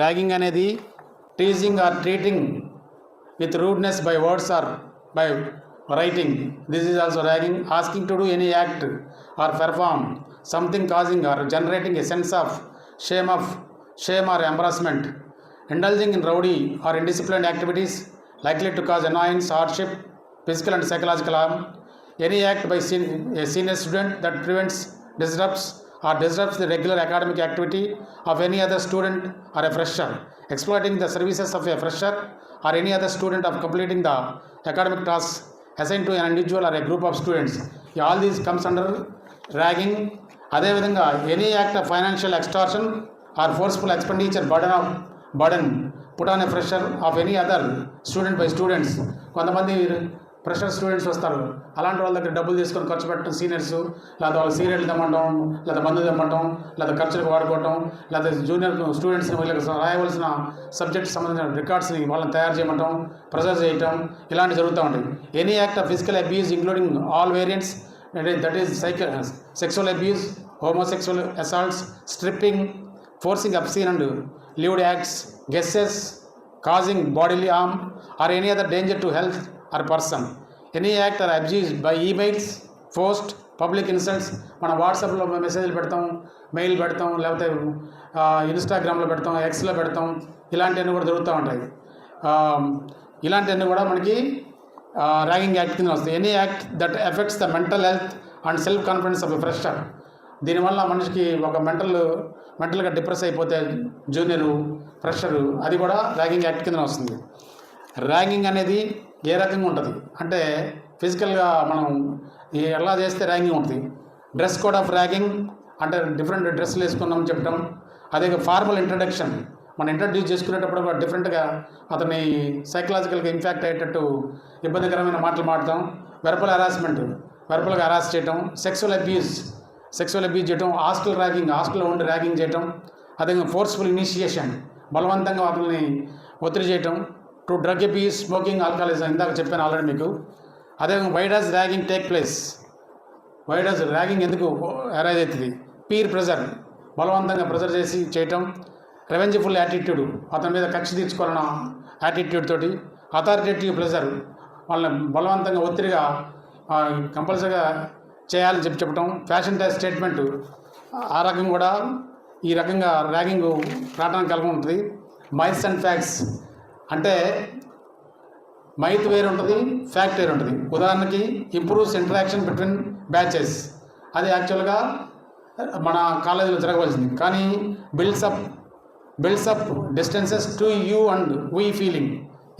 Ragging anedi teasing or treating with rudeness by words or by writing. This is also ragging. Asking to do any act or perform something causing or generating a sense of shame or embarrassment. Indulging in rowdy or indisciplined activities likely to cause annoyance, hardship, physical and psychological harm. Any act by a senior student that prevents, disrupts, or disrupts the regular academic activity of any other student or a fresher, exploiting the services of a fresher or any other student of completing the academic tasks assigned to an individual or a group of students. All these comes under ragging. అదేవిధంగా any act of financial extortion or forceful expenditure burden of burden put on a fresher of any other student by students కొంతమంది pressure students వస్తారు అలాంటి వాళ్ళ దగ్గర డబ్బులు తీసుకొని ఖర్చు పెట్టడం సీనియర్స్ లేదా వాళ్ళ సీనియర్లు తమ్మటం లేదా బంధువు తెమ్మటం లేదా ఖర్చులకు వాడుకోవటం లేదా జూనియర్ స్టూడెంట్స్ని వీళ్ళకి రాయవలసిన సబ్జెక్ట్ సంబంధించిన రికార్డ్స్ని వాళ్ళని తయారు చేయటం ప్రొసెస్ చేయటం ఇలాంటి జరుగుతూ ఉంటాయి any act of physical abuse including all variants that is cycle sexual abuse homosexual assaults stripping forcing obscene and lewd acts guesses causing bodily harm or any other danger to health or person any act or abuse by emails post public insults మన వాట్సాప్లో మెసేజ్లు పెడతాం mail పెడతాం లేకపోతే ఇన్స్టాగ్రామ్లో పెడతాం ఎక్స్లో పెడతాం ఇలాంటివన్నీ కూడా దొరుకుతూ ఉంటాయి ఇలాంటివన్నీ కూడా మనకి ర్యాగింగ్ యాక్ట్ కింద వస్తాయి any act that affects the mental health and self confidence of fresher దీనివల్ల మనిషికి ఒక మెంటల్ మెంటల్గా డిప్రెస్ అయిపోతే జూనియరు ఫ్రెషరు అది కూడా ర్యాగింగ్ యాక్ట్ కింద వస్తుంది ర్యాగింగ్ అనేది ఏ రకంగా ఉంటుంది అంటే ఫిజికల్గా మనం ఎలా చేస్తే ర్యాగింగ్ ఉంటుంది డ్రెస్ కోడ్ ఆఫ్ ర్యాగింగ్ అంటే డిఫరెంట్ డ్రెస్సులు వేసుకున్నాం చెప్పడం అదే ఫార్మల్ ఇంట్రడక్షన్ మనం ఇంట్రడ్యూస్ చేసుకునేటప్పుడు కూడా డిఫరెంట్గా అతని సైకలాజికల్గా ఇంపాక్ట్ అయ్యేటట్టు ఇబ్బందికరమైన మాటలు మాడటం వెరపల హరాస్మెంట్ వెరపలుగా హరాస్ చేయటం సెక్సువల్ అబ్యూస్ సెక్సువల్ అబ్యూస్ చేయటం హాస్టల్ ర్యాగింగ్ హాస్టల్లో ఉండి ర్యాగింగ్ చేయటం అదేవిధంగా ఫోర్స్ఫుల్ ఇనిషియేషన్ బలవంతంగా అతని ఒత్తిడి చేయటం to drug abuse smoking alcoholism ఇందాక చెప్పాను ఆల్రెడీ మీకు అదేవిధంగా why does ragging take place why does ragging ఎందుకు అరైజ్ అవుతుంది పీర్ ప్రెజర్ బలవంతంగా ప్రెజర్ చేసి చేయటం రెవెంజ్ఫుల్ యాటిట్యూడ్ అతని మీద కక్ష తీర్చుకోవాలన్న యాటిట్యూడ్ తోటి అథారిటేటివ్ ప్రెజర్ వాళ్ళని బలవంతంగా ఒత్తిడిగా కంపల్సరీగా చేయాలని చెప్పి చెప్పటం ఫ్యాషన్ టైప్ స్టేట్మెంట్ ఆ రకం కూడా ఈ రకంగా ర్యాగింగ్ రావడానికి ఉంటుంది మైల్స్ అండ్ ఫ్యాక్స్ అంటే మైత్ వేర్ ఉంటుంది ఫ్యాక్ట్ వేర్ ఉంటుంది ఉదాహరణకి ఇంప్రూవ్స్ ఇంటరాక్షన్ బిట్వీన్ బ్యాచెస్ అది యాక్చువల్గా మన కాలేజీలో జరగవలసింది కానీ builds up builds up distances to you and we feeling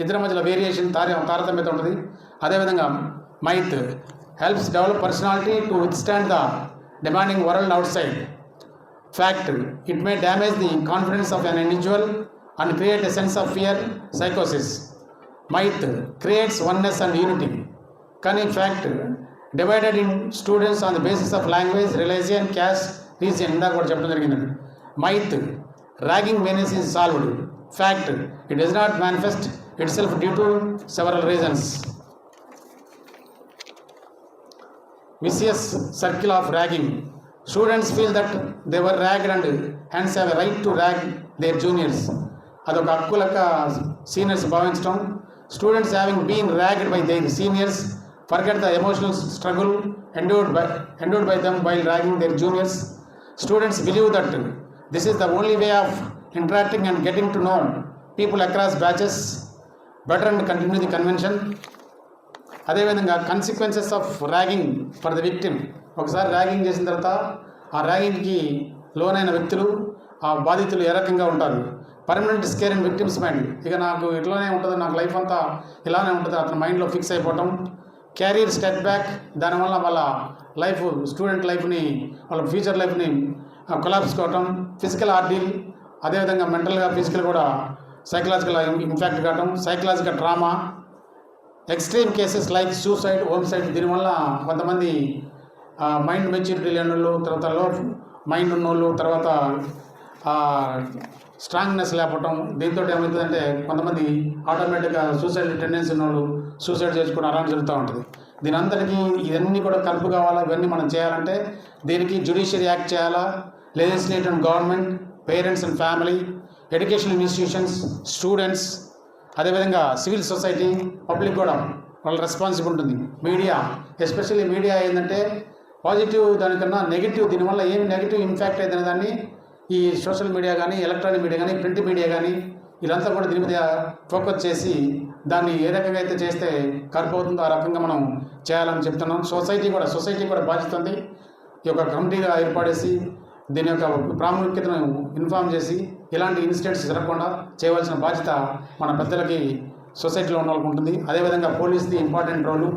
ఇద్దరి మధ్యలో వేరియేషన్ తార తారతమ్యత ఉంటుంది అదేవిధంగా myth helps develop personality to withstand the demanding world outside fact it may damage the confidence of an individual and create a sense of fear, psychosis. Might creates oneness and unity. Can in fact divided in students on the basis of language, religion, caste, reason ఇందాక కూడా చెప్పడం జరిగిందండి myth ragging once is solved fact it is not manifest itself due to several reasons vicious circle of ragging students feel that they were ragged and hands have a right to rag their juniors అదొక అక్కులక seniors భావించడం students having been ragged by their seniors forget the emotional struggle endured by endured by them by ragging their juniors students believe that this is the only way of interacting and getting to know people across batches better and continue the convention అదేవిధంగా consequences of ragging for the victim ఒకసారి ragging చేసిన తర్వాత ఆ ర్యాగింగ్కి లోనైన వ్యక్తులు ఆ బాధితులు ఏ రకంగా ఉంటారు permanent scar and victims mind ఇక నాకు ఇట్లానే ఉంటుంది నాకు లైఫ్ అంతా ఇలానే ఉంటుంది అతని మైండ్లో ఫిక్స్ అయిపోవటం క్యారియర్ స్టెప్ బ్యాక్ దానివల్ల వాళ్ళ లైఫ్ స్టూడెంట్ లైఫ్ని వాళ్ళ ఫ్యూచర్ లైఫ్ని కొలాబ్స్ కావటం ఫిజికల్ ఆర్డీల్ అదేవిధంగా మెంటల్గా ఫిజికల్ కూడా సైకలాజికల్ ఇంపాక్ట్ కావటం psychological trauma extreme cases like suicide homicide దీనివల్ల కొంతమంది మైండ్ మెచ్యూరిటీ లేని వాళ్ళు తర్వాత లో మైండ్ ఉన్నోళ్ళు తర్వాత స్ట్రాంగ్నెస్ లేకపోవడం దీంతో ఏమవుతుందంటే కొంతమంది ఆటోమేటిక్గా సూసైడ్ టెండెన్సీ వాళ్ళు సూసైడ్ చేసుకోవడం అరాన్ జరుగుతూ ఉంటుంది దీని అందరికీ ఇవన్నీ కూడా కలుపు కావాలా ఇవన్నీ మనం చేయాలంటే దీనికి జ్యుడిషియరీ యాక్ట్ చేయాలా legislative and government parents and family educational institutions students అదేవిధంగా సివిల్ సొసైటీ పబ్లిక్ కూడా వాళ్ళ రెస్పాన్సిబుల్ ఉంటుంది మీడియా ఎస్పెషల్లీ మీడియా ఏంటంటే పాజిటివ్ దానికన్నా నెగిటివ్ దీనివల్ల ఏం నెగిటివ్ ఇంపాక్ట్ అయిందనే దాన్ని ఈ సోషల్ మీడియా కానీ ఎలక్ట్రానిక్ మీడియా కానీ ప్రింట్ మీడియా కానీ వీళ్ళంతా కూడా దీని మీద ఫోకస్ చేసి దాన్ని ఏ రకంగా అయితే చేస్తే కరిపోతుందో ఆ రకంగా మనం చేయాలని చెప్తున్నాం సొసైటీ కూడా సొసైటీ కూడా బాధ్యత ఉంది ఈ యొక్క కమిటీగా ఏర్పడేసి దీని యొక్క ప్రాముఖ్యతను ఇన్ఫామ్ చేసి ఇలాంటి ఇన్సిడెంట్స్ జరగకుండా చేయవలసిన బాధ్యత మన పెద్దలకి సొసైటీలో ఉండాలని ఉంటుంది అదేవిధంగా పోలీస్ది ఇంపార్టెంట్ రోలు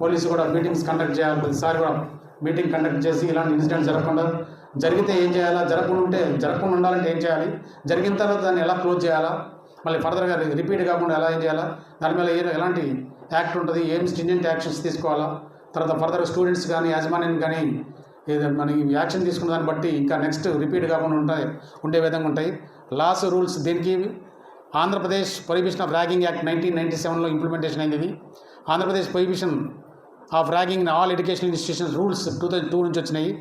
పోలీసు కూడా మీటింగ్స్ కండక్ట్ చేయాలి ప్రతిసారి కూడా మీటింగ్ కండక్ట్ చేసి ఇలాంటి ఇన్సిడెంట్స్ జరగకుండా జరిగితే ఏం చేయాలా జరగకుండా ఉంటే జరగకుండా ఉండాలంటే ఏం చేయాలి జరిగిన తర్వాత దాన్ని ఎలా క్లోజ్ చేయాలా మళ్ళీ ఫర్దర్గా రిపీట్ కాకుండా ఎలా ఏం చేయాలా దాని మీద ఏ ఎలాంటి యాక్ట్ ఉంటుంది ఏం స్టింజెంట్ యాక్షన్స్ తీసుకోవాలా తర్వాత ఫర్దర్ స్టూడెంట్స్ కానీ యాజమాన్యం కానీ మనకి యాక్షన్ తీసుకున్న దాన్ని బట్టి ఇంకా నెక్స్ట్ రిపీట్ కాకుండా ఉంటాయి ఉండే విధంగా ఉంటాయి లాస్ రూల్స్ దీనికి Andhra Pradesh prohibition of ragging act nineteen ninety సెవెన్లో ఇంప్లిమెంటేషన్ అయింది Andhra Pradesh prohibition of ragging all education institution rules two two నుంచి వచ్చినాయి